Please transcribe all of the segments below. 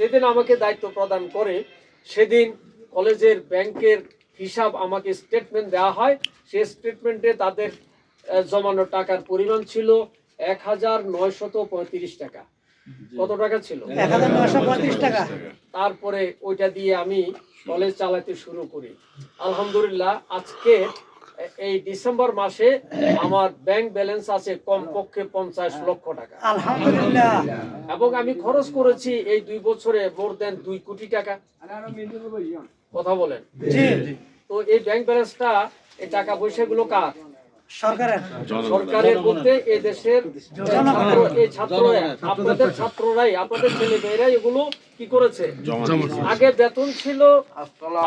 যেদিন আমাকে দায়িত্ব প্রদান করে সেদিন কলেজের ব্যাংকের হিসাব আমাকে স্টেটমেন্ট দেওয়া হয়। সেই স্টেটমেন্টে তাদের জমানো টাকার পরিমাণ ছিল এক হাজার নয়শত পঁয়ত্রিশ টাকা। কত টাকা ছিল? এক হাজার নয়শো পঁয়ত্রিশ টাকা। তারপরে ওইটা দিয়ে আমি কলেজ চালাতে শুরু করি। আলহামদুলিল্লাহ আজকে এই ডিসেম্বর মাসে আমার ব্যাংক ব্যালেন্স আছে কম কমপক্ষে পঞ্চাশ লক্ষ টাকা। আলহামদুলিল্লাহ। এবং আমি খরচ করেছি এই দুই বছরে মোর দেন দুই কোটি টাকা। কথা বলেন। তো এই ব্যাংক ব্যালেন্সটা এই টাকা পয়সাগুলো কার? সরকারের। সরকারের বলতে এই দেশের এই আপনাদের ছাত্ররাই আপনাদের ছেলে মেয়েরাই এগুলো কি করেছে? আগে বেতন ছিল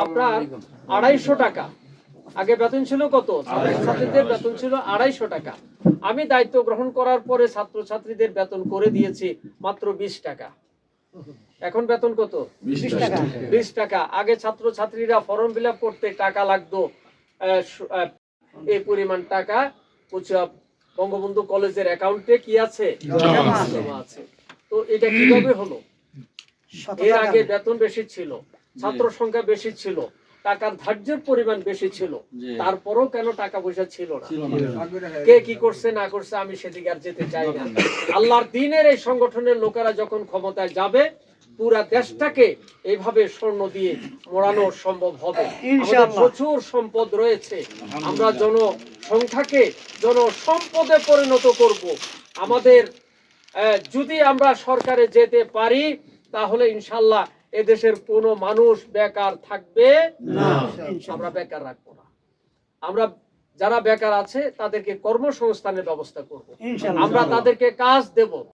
আপনার আড়াইশো টাকা। আগে বেতন ছিল কত? ছাত্রছাত্রীদের বেতন ছিল আড়াইশো টাকা। আমি দায়িত্ব গ্রহণ করার পরে ছাত্রছাত্রীদের বেতন করে দিয়েছি মাত্র বিশ টাকা। এখন বেতন কত? বিশ টাকা। আগে ছাত্র ছাত্রীরা ফর্ম ফিল করতে টাকা লাগতো এই পরিমাণ টাকা। বঙ্গবন্ধু কলেজের অ্যাকাউন্টে কি আছে? আছে। তো এটা কীভাবে হলো? এর আগে বেতন বেশি ছিল ছাত্র সংখ্যা বেশি ছিল। টাকার ধার্যের পরিমাণ বেশি ছিল। তারপরও কেন টাকা পয়সা ছিল না? কে কি করছে না করছে আমি সেদিকে আর যেতে চাই না। আল্লাহর দিনের এই সংগঠনের লোকেরা যখন ক্ষমতায় যাবে পুরা দেশটাকে এইভাবে স্বর্ণ দিয়ে মোড়ানো সম্ভব হবে। প্রচুর সম্পদ রয়েছে। আমরা জনসংখ্যাকে জনসম্পদে পরিণত করব। আমাদের আহ, যদি আমরা সরকারে যেতে পারি তাহলে ইনশাল্লাহ এদেশের কোনো মানুষ বেকার থাকবে না। আমরা বেকার রাখব না। আমরা যারা বেকার আছে তাদেরকে কর্মসংস্থানের ব্যবস্থা করব। আমরা তাদেরকে কাজ দেব।